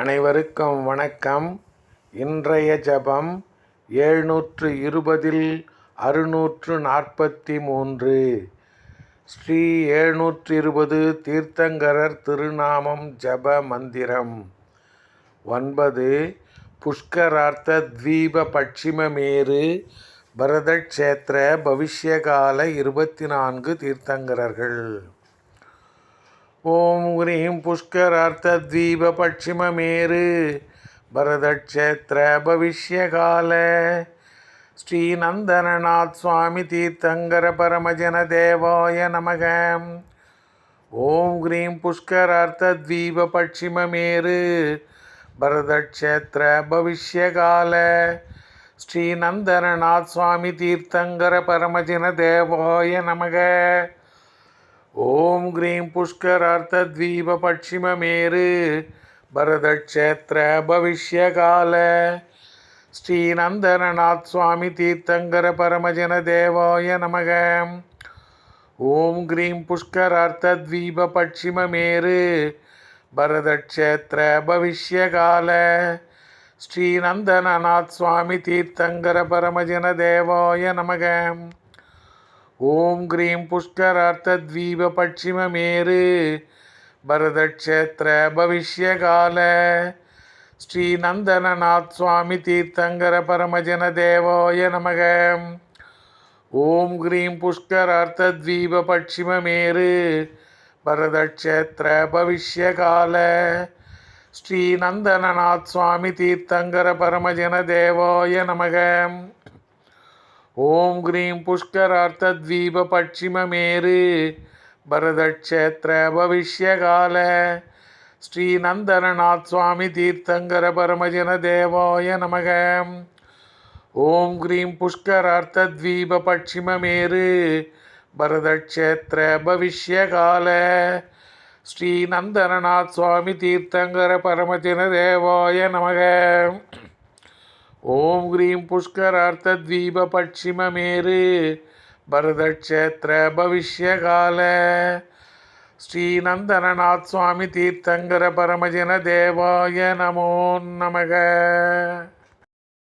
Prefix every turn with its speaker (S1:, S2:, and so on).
S1: அனைவருக்கும் வணக்கம். இன்றைய ஜபம் ஏழ்நூற்று இருபதில் அறுநூற்று நாற்பத்தி மூன்று ஸ்ரீ ஏழ்நூற்று இருபது தீர்த்தங்கரர் திருநாமம் ஜப மந்திரம். ஒன்பது புஷ்கரார்த்த தீப பட்சிமமேரு பரதக்ஷேத்திர பவிஷ்யகால இருபத்தி நான்கு தீர்த்தங்கரர்கள். ஓம் ஹ்ரீம் புஷ்கரார்த்தத்வீப பட்சிமமேரு பரதக்ஷேத்திர பவிஷ்யகால ஸ்ரீநந்தனநாத் சுவாமி தீர்த்தங்கர பரமஜன தேவாய நமக. ஓம் ஹ்ரீம் புஷ்கரார்த்தத்வீப பட்சிமமேரு பரதக்ஷேத்திர பவிஷ்யகால ஸ்ரீநந்தனநாத் சுவாமி தீர்த்தங்கர பரமஜன தேவாய நமக. ஓம் க்ரீம் புஷ்கரார்த்தத்வீப பட்சிமமேரு பரதக்ஷேத்திர பவிஷ்யகால. ஸ்ரீநந்தனநாத் சுவாமி தீர்த்தங்கர பரமஜன தேவாய நமக. ஓம் க்ரீம் புஷ்கரார்த்தத்வீப பட்சிமமேரு பரதக்ஷேத்திர பவிஷ்யகால. ஸ்ரீநந்தனநாத் சுவாமி தீர்த்தங்கர பரமஜன தேவாய நமகம் ஓம் க்ரீம் புஷ்கரார்த்தத்வீப பட்சிமமேரு பரதக்ஷேத்திர பவிஷ்யகால. ஸ்ரீநந்தனநாத் சுவாமி தீர்த்தங்கர பரமஜன தேவாய நமக. ஓம் க்ரீம் புஷ்கரார்த்தத்வீப பட்சிமமேரு பரதக்ஷேத்திர பவிஷ்யகால. ஸ்ரீநந்தனநாத் சுவாமி தீர்த்தங்கர பரமஜன தேவாய நமக. ஓம் க்ரீம் புஷ்கரார்த்தத்வீப பட்சிமமேரு. பரதக்ஷேத்திர பவிஷ்யகால. ஸ்ரீநந்தனநாத் சுவாமி தீர்த்தங்கர பரமஜன தேவாய நமக. ஓம் க்ரீம் புஷ்கரார்த்தத்வீப பட்சிமமேரு. பரதக்ஷேத்திர பவிஷ்யகால. ஸ்ரீநந்தனநாத் சுவாமி தீர்த்தங்கர பரமஜன தேவாய நமக. ஓம் க்ரீம் புஷ்கரார்த்தத்வீப பட்சிமமேரு பரதக்ஷேத்திர பவிஷ்யகால. ஸ்ரீநந்தனநாத்